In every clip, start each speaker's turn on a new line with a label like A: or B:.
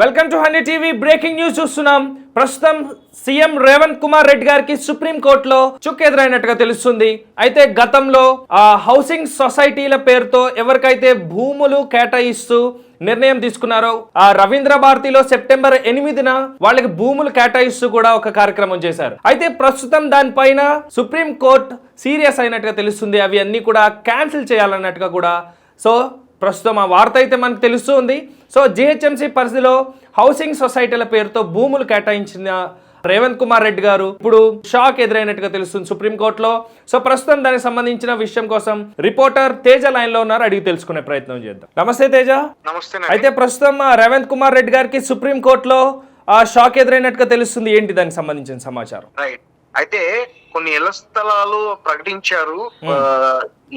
A: Welcome to hundred TV breaking news చూస్తున్నాం. ప్రస్తుతం CM Revanth Kumar Reddy గారికి సుప్రీం కోర్టులో ఎదురైనట్టుగా తెలుస్తుంది. అయితే గతంలో ఆ హౌసింగ్ సొసైటీల పేరుతో ఎవరికైతే భూములు కేటాయిస్తూ నిర్ణయం తీసుకున్నారో ఆ రవీంద్ర భారతిలో సెప్టెంబర్ ఎనిమిదిన వాళ్ళకి భూములు కేటాయిస్తూ కూడా ఒక కార్యక్రమం చేశారు. అయితే ప్రస్తుతం దానిపైన సుప్రీం కోర్ట్ సీరియస్ అయినట్టుగా తెలుస్తుంది. అవి అన్నీ కూడా క్యాన్సిల్ చేయాలన్నట్టుగా కూడా. సో ప్రస్తుతం ఆ వార్త అయితే మనకు తెలుస్తుంది సో జిహెచ్ఎంసీ పరిధిలో హౌసింగ్ సొసైటీల పేరుతో భూములు కేటాయించిన రేవంత్ కుమార్ రెడ్డి గారు ఇప్పుడు షాక్ ఎదురైనట్టుగా తెలుస్తుంది సుప్రీంకోర్టులో సో ప్రస్తుతం దానికి సంబంధించిన విషయం కోసం రిపోర్టర్ తేజ లైన్లో ఉన్నారు. అడిగి తెలుసుకునే ప్రయత్నం చేద్దాం. నమస్తే తేజ.
B: నమస్తే
A: అయితే ప్రస్తుతం రేవంత్ కుమార్ రెడ్డి గారికి సుప్రీంకోర్టులో ఆ షాక్ ఎదురైనట్టుగా తెలుస్తుంది. ఏంటి దానికి సంబంధించిన సమాచారం?
B: అయితే కొన్ని ఇళ్ళ స్థలాలు ప్రకటించారు.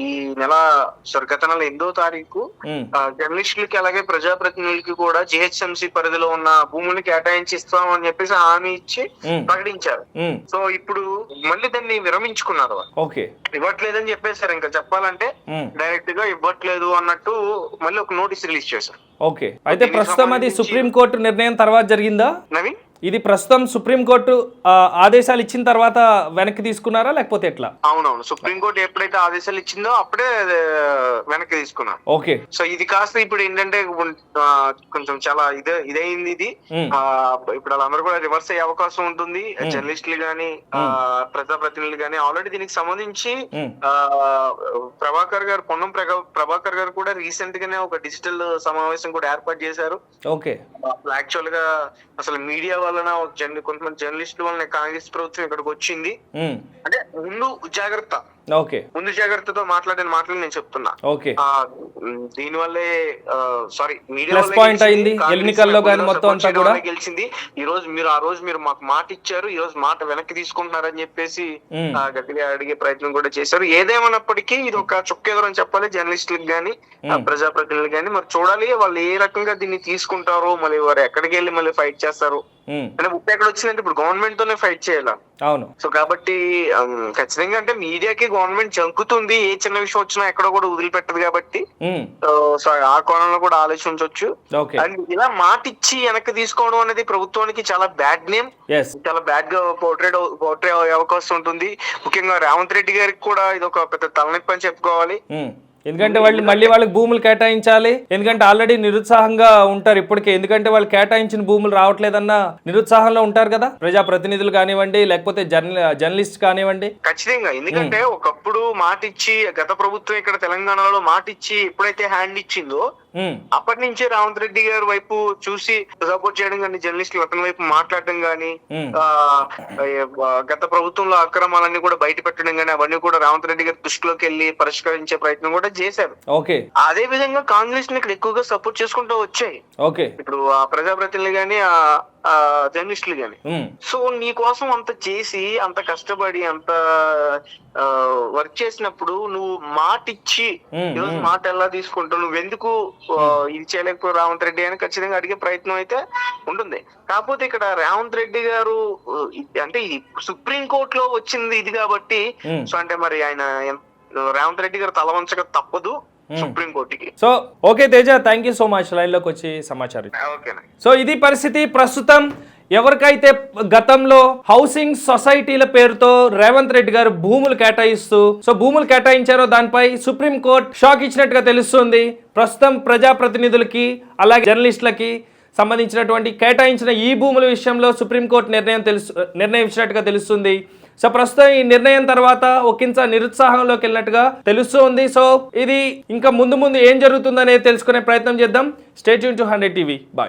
B: ఈ నెల సారీ గత నెల ఎనిమిదో తారీఖు. జర్నలిస్టులకి అలాగే ప్రజాప్రతినిధులకి కూడా జిహెచ్ఎంసి పరిధిలో ఉన్న భూముల్ని కేటాయించి ఇస్తామని చెప్పేసి హామీ ఇచ్చి ప్రకటించారు. సో ఇప్పుడు మళ్ళీ దాన్ని విరమించుకున్నారు.
A: ఓకే.
B: ఇవ్వట్లేదని చెప్పేశారు ఇంకా చెప్పాలంటే డైరెక్ట్గా ఇవ్వట్లేదు అన్నట్టు మళ్ళీ ఒక నోటీస్ రిలీజ్ చేశారు.
A: ఓకే. అయితే ప్రస్తుతం అది సుప్రీంకోర్టు నిర్ణయం తర్వాత జరిగిందా?
B: నవీన్?
A: ఇది ప్రస్తుతం సుప్రీంకోర్టు ఆదేశాలు ఇచ్చిన తర్వాత వెనక్కి తీసుకున్నారా? లేకపోతే ఎట్లా?
B: అవునవును. సుప్రీంకోర్టు ఎప్పుడైతే ఆదేశాలు ఇచ్చిందో అప్పుడే వెనక్కి తీసుకున్నారు.
A: ఓకే.
B: సో ఇది కాస్త ఇప్పుడు ఏంటంటే కొంచెం చాలా ఇదే ఇదైంది ఇది. ఇప్పుడు వాళ్ళందరూ కూడా రివర్స్ అయ్యే అవకాశం ఉంటుంది. జర్నలిస్టులు గానీ ప్రజాప్రతినిధులు గానీ ఆల్రెడీ దీనికి సంబంధించి ప్రభాకర్ గారు పొన్నం ప్రభాకర్ గారు కూడా రీసెంట్ గానే ఒక డిజిటల్ సమావేశం కూడా ఏర్పాటు చేశారు.
A: ఓకే.
B: యాక్చువల్గా అసలు మీడియా వలన కొంతమంది జర్నలిస్టుల వలన కాంగ్రెస్ ప్రభుత్వం ఇక్కడికి వచ్చింది. అంటే ముందు జాగ్రత్త.
A: ఓకే.
B: ముందు జాగ్రత్తతో మాట్లాడిన మాటలు నేను చెప్తున్నా.
A: ఓకే.
B: దీని వల్లే సారీ మీడియా గెలిచింది.
A: అయింది. ఎన్నికల్లో
B: కూడా
A: మొత్తం అంతా కూడా.
B: గెలిచింది. ఈ రోజు మీరు ఆ రోజు మీరు మాకు మాట ఇచ్చారు ఈ రోజు మాట వెనక్కి తీసుకుంటున్నారని చెప్పేసి గట్టిగా అడిగే ప్రయత్నం కూడా చేశారు. ఏదేమన్నప్పటికీ ఇది ఒక చుక్కెదరని చెప్పాలి జర్నలిస్టులకు
A: ఉమ్,
B: ప్రజాప్రతినిధులకు గానీ. మరి చూడాలి వాళ్ళు ఏ రకంగా దీన్ని తీసుకుంటారో మళ్ళీ వారు ఎక్కడికి వెళ్ళి మళ్ళీ ఫైట్ చేస్తారు. అంటే ముప్పై ఎక్కడ వచ్చిందంటే ఇప్పుడు గవర్నమెంట్ తోనే ఫైట్ చేయాలి?
A: అవును.
B: సో కాబట్టి ఉమ్, ఖచ్చితంగా అంటే మీడియాకి గవర్నమెంట్ జంకుతుంది ఏ చిన్న విషయం వచ్చినా ఎక్కడ కూడా వదిలిపెట్టదు కాబట్టి.
A: ఉమ్,
B: సో ఆ కోణంలో కూడా ఆలోచించవచ్చు అండ్ ఇలా మాట ఇచ్చి వెనక్కి తీసుకోవడం అనేది ప్రభుత్వానికి చాలా బ్యాడ్ నేమ్ చాలా బ్యాడ్గా పోర్ట్రేట్ పోర్ట్రే అవకాశం ఉంటుంది. ముఖ్యంగా రేవంత్ రెడ్డి గారికి కూడా ఇది ఒక పెద్ద తలనొప్పి అని చెప్పుకోవాలి.
A: ఉమ్. ఎందుకంటే వాళ్ళు మళ్ళీ వాళ్ళకి భూములు కేటాయించాలి. ఎందుకంటే ఆల్రెడీ నిరుత్సాహంగా ఉంటారు ఇప్పటికే. ఎందుకంటే వాళ్ళు కేటాయించిన భూములు రావట్లేదన్న నిరుత్సాహంలో ఉంటారు కదా. ప్రజా ప్రతినిధులు కానివ్వండి లేకపోతే జర్న జర్నలిస్ట్ కానివ్వండి.
B: ఖచ్చితంగా. ఎందుకంటే ఒకప్పుడు మాట ఇచ్చి గత ప్రభుత్వం ఇక్కడ తెలంగాణలో మాట ఇచ్చి ఎప్పుడైతే హ్యాండ్ ఇచ్చిందో అప్పటి నుంచే రేవంత్ రెడ్డి గారి వైపు చూసి సపోర్ట్ చేయడం కానీ జర్నలిస్టులు అతని వైపు మాట్లాడడం కానీ ఆ, గత ప్రభుత్వంలో అక్రమాలన్నీ కూడా బయట పెట్టడం కానీ అవన్నీ కూడా రేవంత్ రెడ్డి గారి దృష్టిలోకి వెళ్ళి పరిష్కరించే ప్రయత్నం కూడా చేశారు. అదే విధంగా కాంగ్రెస్ ఇక్కడ ఎక్కువగా సపోర్ట్ చేసుకుంటూ వచ్చాయి. ఇప్పుడు ఆ ప్రజాప్రతినిధులు గాని జర్నలిస్టులు గాని. సో నీ కోసం అంత చేసి అంత కష్టపడి అంత వర్క్ చేసినప్పుడు నువ్వు మాట ఇచ్చి ఈరోజు మాట ఎలా తీసుకుంటావు? నువ్వు ఎందుకు ఆ, ఇది చేయలేకపోయి రేవంత్ రెడ్డి అని ఖచ్చితంగా అడిగే ప్రయత్నం అయితే ఉంటుంది. కాకపోతే ఇక్కడ రేవంత్ రెడ్డి గారు అంటే సుప్రీం కోర్టులో వచ్చింది ఇది కాబట్టి సో అంటే మరి ఆయన రేవంత్ రెడ్డి గారు తల వంచక తప్పదు. సుప్రీం కోర్టుకి
A: so okay Teja thank you so much లైన్లోకి వచ్చి సమాచారం సో ఇది పరిస్థితి ప్రస్తుతం. ఎవరికైతే గతంలో హౌసింగ్ సొసైటీల పేరుతో రేవంత్ రెడ్డి గారు భూములు కేటాయిస్తూ సో భూములు కేటాయించారో దానిపై సుప్రీం కోర్ట్ షాక్ ఇచ్చినట్టుగా తెలుస్తుంది. ప్రస్తుతం ప్రజాప్రతినిధులకి అలాగే జర్నలిస్టులకి సంబంధించినటువంటి కేటాయించిన ఈ భూముల విషయంలో సుప్రీంకోర్టు నిర్ణయం తెలుసు నిర్ణయం ఇచ్చినట్టుగా తెలుస్తుంది. సో ప్రస్తుతం ఈ నిర్ణయం తర్వాత ఒకంత నిరుత్సాహంలోకి వెళ్ళినట్టుగా తెలుస్తుంది. సో ఇది ఇంకా ముందు ముందు ఏం జరుగుతుందనేది తెలుసుకునే ప్రయత్నం చేద్దాం. State to hundred TV bye